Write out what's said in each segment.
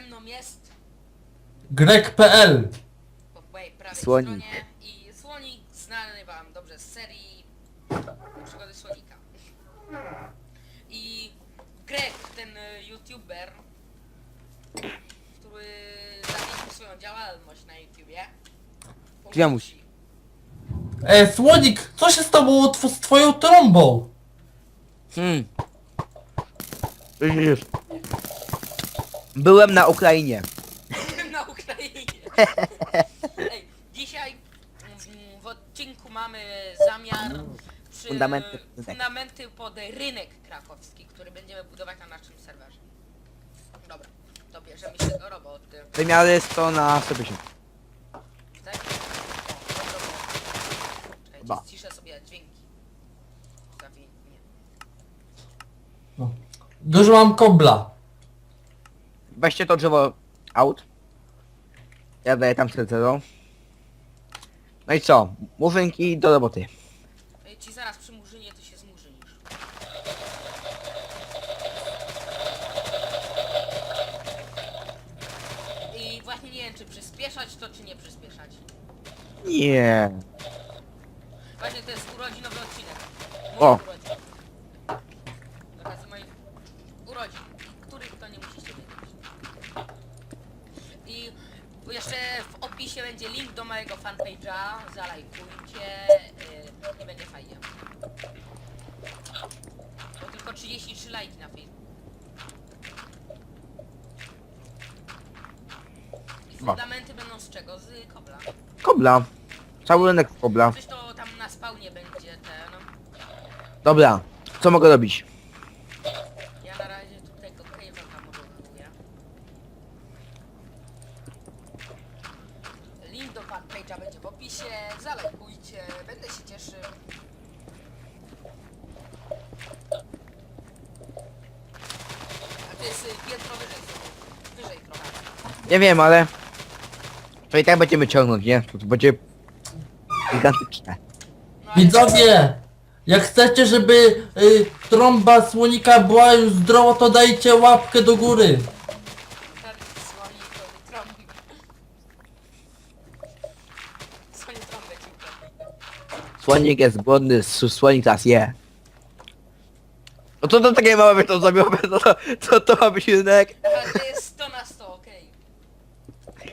ze mną jest Greg.pl po mojej prawej Słonik. stronie i Słonik znany wam dobrze z serii Przygody Słonika. I Greg, ten y, youtuber, który zawiesił swoją działalność na YouTubie. Ja musi. E, Słonik, co się stało tw- z twoją trąbą? Hmm. Widzisz. Byłem na Ukrainie. na Ukrainie. Ej, dzisiaj mm, w odcinku mamy zamiar przy Fundamenty. fundamenty pod rynek krakowski, który będziemy budować na naszym serwerze. Dobra, to bierzemy się do roboty. Wymiary 100 na 150. Tak? O, do roboty. Czekajcie, Ba. ściszę sobie dźwięki. Zawi... nie. No. Dużo mam kobla. Weźcie to drzewo out. Ja daję tam 0. No i co? Murzynki do roboty. Ej, ci zaraz przy murzynie ty się zmurzynisz. I właśnie nie wiem, czy przyspieszać to, czy nie przyspieszać. Nie. Właśnie to jest urodzinowy odcinek. O. Moich urodzin. Z okazji moich urodzin, których to nie musicie wiedzieć. I jeszcze w opisie będzie link do mojego fanpage'a, zalajkujcie yy, i będzie fajnie. Bo tylko 33 lajki na Facebooku. I fundamenty będą z czego? Z kobla. Kobla. Cały rynek z kobla. To tam na spawnie będzie ten... Dobra. Co mogę robić? Ja na razie tutaj go cave'a tam odblokuję. Link do fanpage'a będzie w opisie, zalajkujcie, będę się cieszył. A to jest y, piętro wyżej, wyżej trochę. Nie wiem, ale... To i tak będziemy ciągnąć, nie? To będzie... Gigantyczne. No, ale- Widzowie, jak chcecie, żeby y, trąba słonika była już zdrowa, to dajcie łapkę do góry. Ten słonik to trąbi. Słonik trąbę ci trąbi. Słonik jest głodny, s- słonik teraz je. No to to takie małe to zrobione, to, to, to, to ma być rynek. To jest 100 na 100, okej.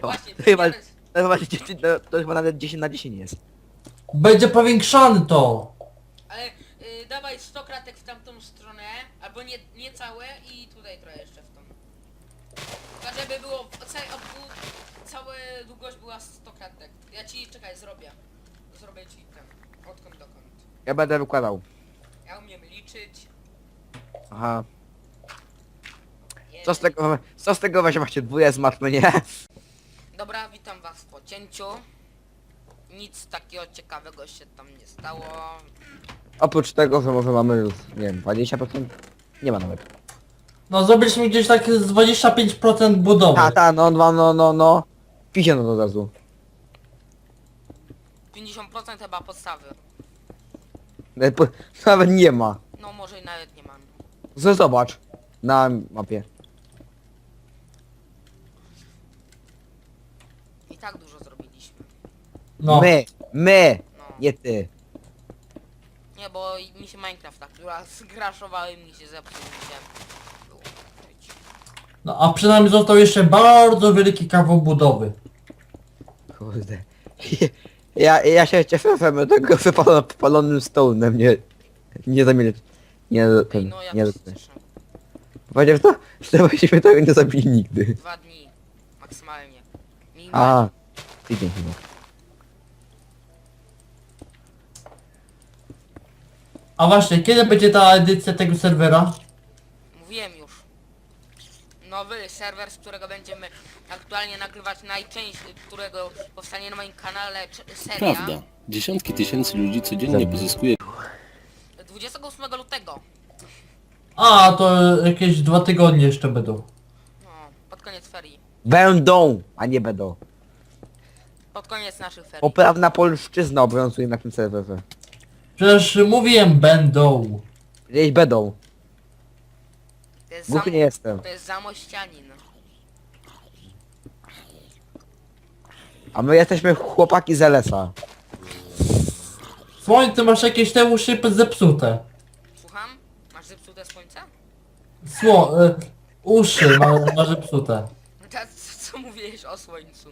Właśnie, chyba, to chyba, 10 to, to chyba nawet 10 na 10 jest. Będzie powiększany to. Ale y, dawaj 100 kratek w tamtą stronę, albo nie, nie całe i tutaj trochę jeszcze w tą. Tylko żeby było, w- ca, obu, cała długość była 100 kratek. Ja ci, czekaj, zrobię. Zrobię ci ten, odkąd dokąd. Ja będę wykładał. Ja umiem liczyć. Aha. Co z tego, co z tego właśnie macie dwóje z matmy, nie? Dobra, witam was po cięciu. Nic takiego ciekawego się tam nie stało. Oprócz tego, że może mamy już, nie wiem, 20%? Nie ma nawet. No zrobiliśmy gdzieś tak z 25% budowy. Ta, ta, no, no, no, no, no. Pisie no od razu. 50% chyba podstawy. Nawet, po- nawet nie ma. No może i nawet nie mam. Z- Zobacz. Na mapie. I tak dużo zrobiliśmy. No. My, my, No. nie ty. Nie, bo mi się Minecraft tak raz zgraszowały i mi się zepsuł mi się. Było. Żyć. no a przynajmniej został jeszcze bardzo wielki kawał budowy. Kurde. Ja, ja się cieszę, że my tego wypalonym, wypalonym stołnem nie, nie zamieli. Nie, Ej, ten, no ja nie, też się cieszę. Powiedział to, że byśmy tego nie zabili nigdy. Dwa dni. Maksymalnie. Minimalnie. A, tydzień chyba. A właśnie, kiedy będzie ta edycja tego serwera? Nowy serwer, z którego będziemy aktualnie nagrywać najczęściej, którego powstanie na moim kanale cz- seria. Prawda. Dziesiątki tysięcy ludzi codziennie pozyskuje 28 lutego. A, to jakieś dwa tygodnie jeszcze będą. No, pod koniec ferii. Będą, a nie będą. Pod koniec naszych ferii. Poprawna polszczyzna obowiązuje na tym serwerze. Przecież mówiłem będą. Gdzieś będą. To jest nie jestem. To jest zamościanin. A my jesteśmy chłopaki z Elesa. Słońce masz jakieś te uszy zepsute. Słucham? Masz zepsute słońce? Sło... Y, uszy ma, ma zepsute. No co, co mówiłeś o słońcu?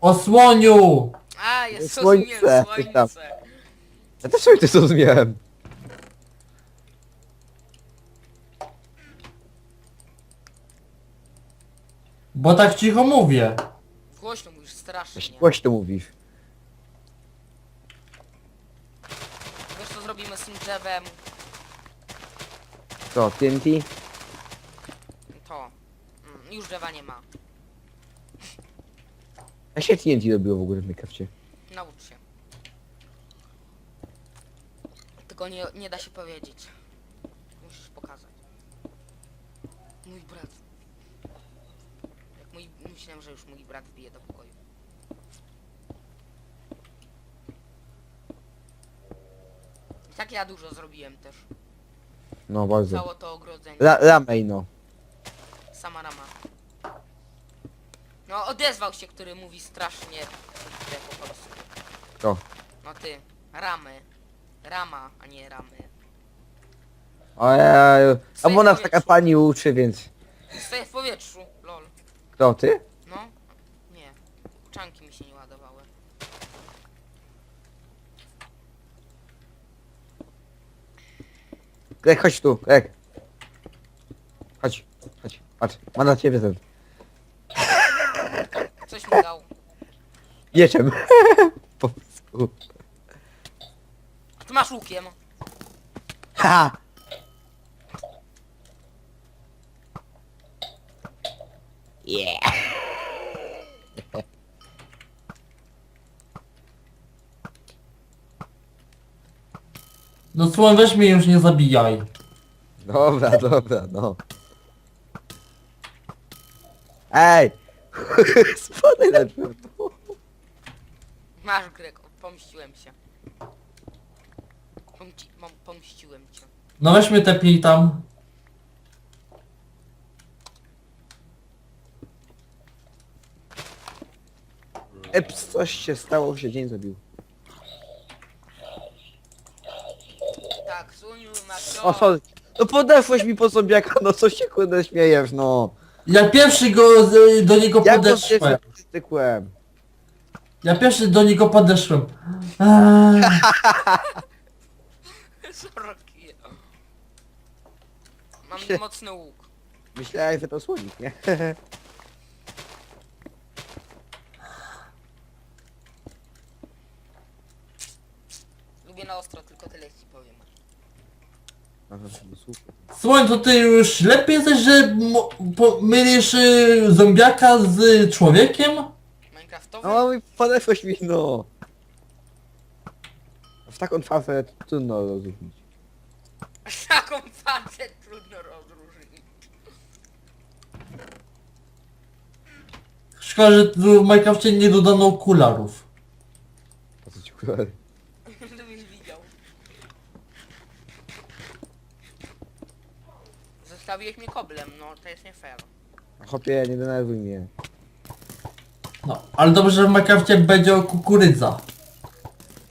O słoniu! A, jest Słońce, słońce. słońce. Ja też sobie to zrozumiałem. Bo tak cicho mówię. Głośno mówisz, strasznie. Głośno mówisz. Wiesz co zrobimy z tym drzewem? Co, TNT? To. Mm, już drzewa nie ma. Jak się TNT robiło w ogóle w Minecrafcie? Naucz się. Tylko nie, nie da się powiedzieć. Musisz pokazać. Mój brat. Myślałem, że już mój brat wbije do pokoju. I tak ja dużo zrobiłem też. No bardzo. Cało to ogrodzenie. La, ramej no. Sama rama. No odezwał się, który mówi strasznie źle po. To. No ty, ramy. Rama, a nie ramy. Ojej. A bo nas taka pani uczy, więc... Stoję w powietrzu, lol. Kto, ty? No, nie. Czanki mi się nie ładowały. Greg, chodź tu, Greg. Chodź, chodź, patrz. Ma na ciebie ten. Coś mi dał. Mieczem. po prostu. A ty masz łukiem. Ha! Yeah. No słoń, weź mnie już nie zabijaj. Dobra, dobra, no. Ej! Spadaj na. Masz Greg, pomściłem się. Pomci pom pomściłem cię. No weź mnie tepnij tam. Eps, coś się stało, się dzień zabił. Tak, Suniu, masz O, sorry. No podeszłeś mi po zombiaka, no co się kurde śmiejesz, no. Ja pierwszy go z, do niego Jak podeszłem. stykłem? Ja pierwszy do niego podeszłem. Eee, Sorki. Mam Się- mocny łuk. Myślałem, że to słonik, nie? Lubię na ostro, tylko tyle ci powiem. Słoń, to ty już lepiej jesteś, że mo- po- mylisz y, zombiaka z człowiekiem? Minecraftowy? No i podeszłeś mi, no. W taką fazę trudno rozumieć. Taką fazę trudno rozróżnić. Szkoda, że tu w Minecrafcie nie dodano okularów. Po co ci kurwa? Zostawiłeś mnie koblem, no to jest nie fair. Chopie, nie denerwuj mnie. No, ale dobrze, że w Minecrafcie będzie o kukurydza.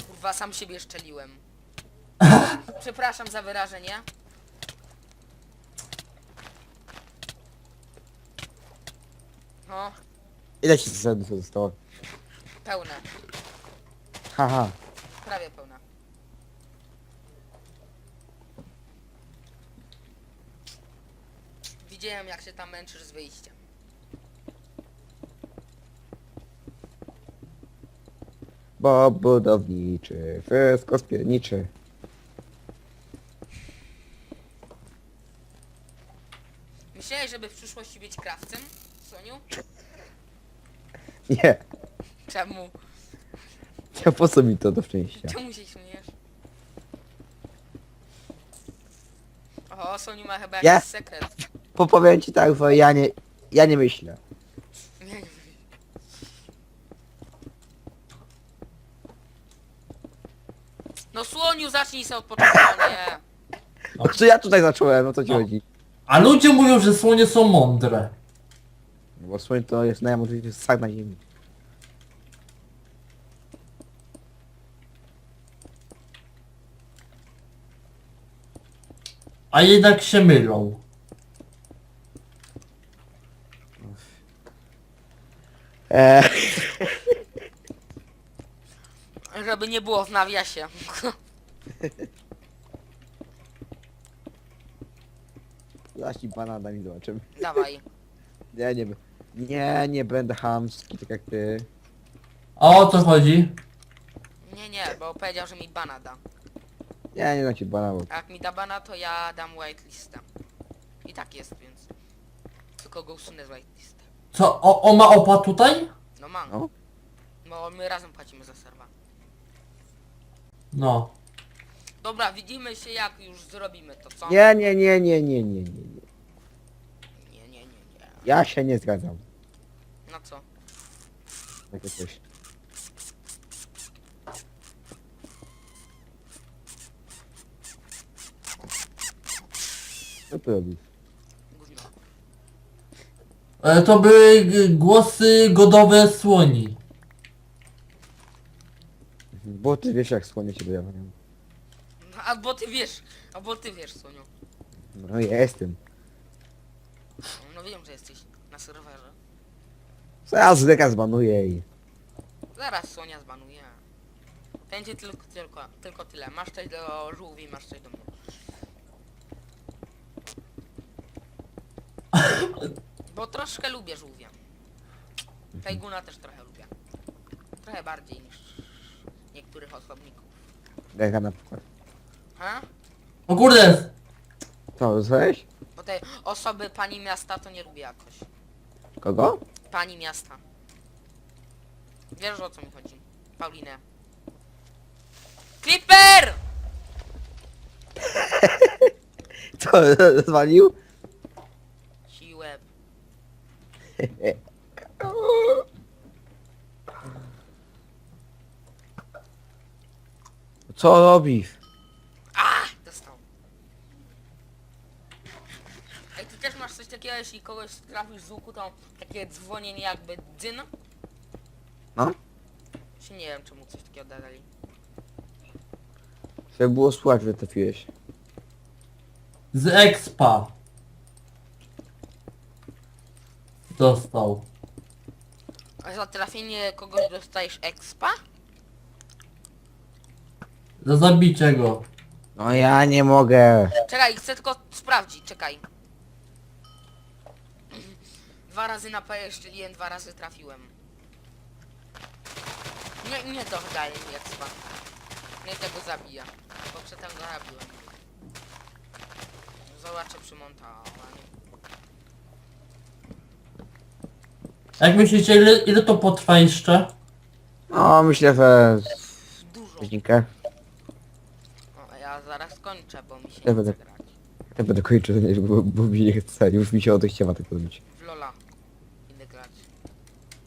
Kurwa, sam siebie szczeliłem. Przepraszam za wyrażenie. No, Ile ci serduszek zostało? pełne. Haha. Prawie pełne. Widziałem jak się tam męczysz z wyjściem. Bo budowniczy, wszystko spierniczy. Myślałeś, żeby w przyszłości być krawcem, Soniu? Nie, Czemu? nie po co mi to do szczęścia? Czemu się śmiejesz? O, Soniu ma chyba jakiś Ja? sekret. Popowiem ci tak, bo ja nie, ja nie myślę. No słoniu, zacznij sobie od początku, no nie. No. Czy ja tutaj zacząłem, No co ci No. chodzi? A ludzie mówią, że słonie są mądre. No bo słoń to jest najmocniejszy ssak na ziemi. A jednak się mylą. Eee, Żeby nie było w nawiasie. zaś ci banana mi zobaczymy. Dawaj. Nie, nie, b- nie, nie będę hamski, tak jak ty. A o co chodzi? Nie, nie, bo powiedział, że mi bana da. Nie, nie dam ci banana, bo A jak mi da bana, to ja dam whitelistę. I tak jest, więc... Tylko go usunę z whitelisty. Co, o, o ma opa tutaj? No mam. No. Bo my razem płacimy za serwa. No. Dobra, widzimy się jak już zrobimy to, co? Nie, nie, nie, nie, nie, nie, nie, nie. Nie, nie, nie, nie. Ja się nie zgadzam. No co? Takie coś. Co ty robisz? E, to były g- głosy godowe słoni. Bo ty wiesz jak słonie się dojawiają. No, albo ty wiesz, albo ty wiesz, Soniu. No jestem. No wiem, że jesteś na serwerze. Zaraz zleka zbanuję i... Zaraz Sonia zbanuje. Będzie tylko, tylko, tylko tyle. Masz coś do żółwi, masz coś do mnie. Bo troszkę lubię żółwia. Tajguna też trochę lubię. Trochę bardziej niż niektórych osobników. Leka na przykład. Ha? O kurde! Co, dostałeś? Bo te osoby pani miasta to nie lubię jakoś. Kogo? Pani miasta. Wiesz o co mi chodzi. Paulinę. Creeper! Co, zwalił? Co robisz? A! Dostał. Ej, ty też masz coś takiego, jeśli kogoś trafisz z łuku, to takie dzwonienie jakby dzyn? No? Się nie wiem, czemu coś takiego dodali. Żeby było słuchać, że trafiłeś. Z expa. Dostał. A za trafienie kogoś dostajesz expa? Za zabicie go. No ja nie mogę. Czekaj, chcę tylko sprawdzić, czekaj. Dwa razy na P strzeliłem, dwa razy trafiłem. Nie, nie to daje mi expa. Nie tego zabija. Bo przedtem go zabiłem. Zobaczę przy Jak myślicie, ile, ile to potrwa jeszcze? No myślę, że... Dużo. Godzinkę. O, a ja zaraz kończę, bo mi się Ja nie będę- chce grać. Ja będę kończył, nie, bo, bo mi nie chce. Już mi się odechciewa tak robić. W Lola. Idę grać.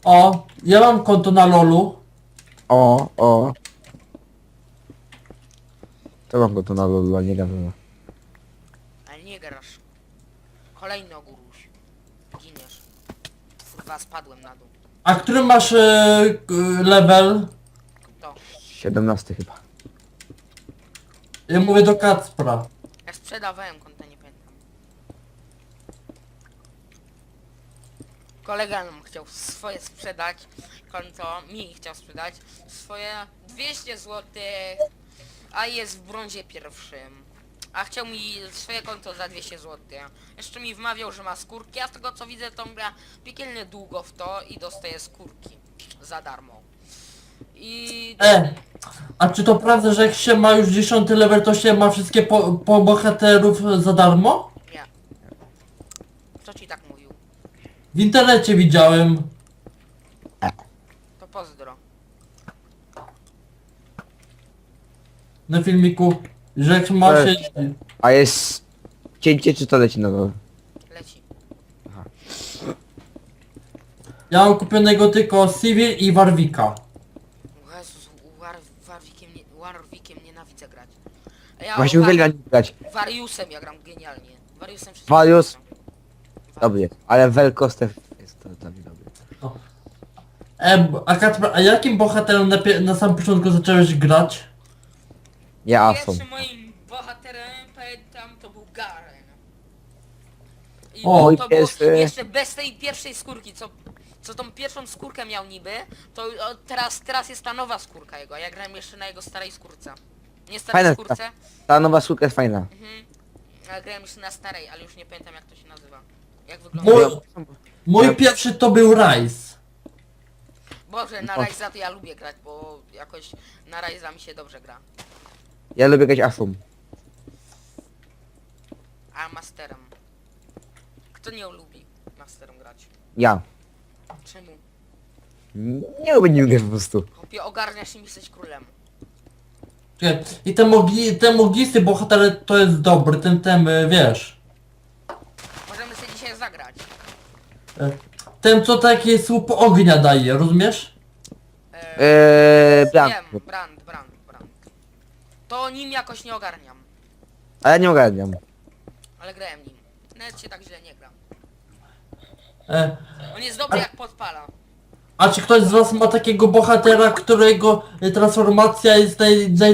O, ja mam konto na lolu. O, o. To mam go to na lolu, a nie gadam. Ale nie grasz. Giniesz. Kurwa, spadłem na dół. A który masz e, k- level? To. 17 chyba. Ja mówię do Kacpra. Ja sprzedawałem konta, nie pamiętam. Kolega nam chciał swoje sprzedać, konto mi chciał sprzedać swoje 200 zł, a jest w brązie pierwszym. A chciał mi swoje konto za 200 zł. Jeszcze mi wmawiał, że ma skórki, a z tego co widzę to gra piekielnie długo w to i dostaje skórki za darmo. I... E, a czy to prawda, że jak się ma już 10 level, to się ma wszystkie po, po bohaterów za darmo? Nie. Kto ci tak mówił? W internecie widziałem. To pozdro. na filmiku, że jak ma się... A jest... Cięcie czy to leci na dole? Leci. Ja mam kupionego tylko Civil i Warwika. O Jezus, War, Warwikiem, nie, Warwikiem nienawidzę grać. A Ja Właśnie War- uwielbiam grać. Wariusem ja gram genialnie. Wariusem wszystko Warius? gram. Dobry. Ale Velkostew jest to dobry. dobry. E, b- a Kacper, a jakim bohaterem na, pie- na sam początku zacząłeś grać? Ja. Pierwszym moim bohaterem, pamiętam, to był Garen. I O, to było jest, e, jeszcze bez tej pierwszej skórki, co, co tą pierwszą skórkę miał niby, to o, teraz, teraz jest ta nowa skórka jego, ja grałem jeszcze na jego starej skórce. Nie starej Fajna skórce, Ta nowa skórka jest fajna. mhm. ja grałem jeszcze na starej, ale już nie pamiętam jak to się nazywa. Jak wygląda. Mój, Ja- mój pierwszy to był Rice. Boże, na. Ryza to ja lubię grać, bo jakoś na Ryza mi się dobrze gra. Ja lubię grać Asum. A Masterem. Kto nie lubi Masterem grać? Ja. Czemu? Nie lubię nim grać po prostu. Chłopie, ogarniasz i jesteś królem. Czekaj, I te, mogi, te mogisty bohater to jest dobry, ten, ten, y, wiesz. Możemy sobie dzisiaj zagrać. y, Ten co taki słup ognia daje, rozumiesz? E, Eee, plan. Wiem, brand. To nim jakoś nie ogarniam, Ale ja nie ogarniam. ale grałem nim. Nawet się tak źle nie gram. E, On jest dobry jak podpala. a czy ktoś z was ma takiego bohatera, którego transformacja jest naj, naj,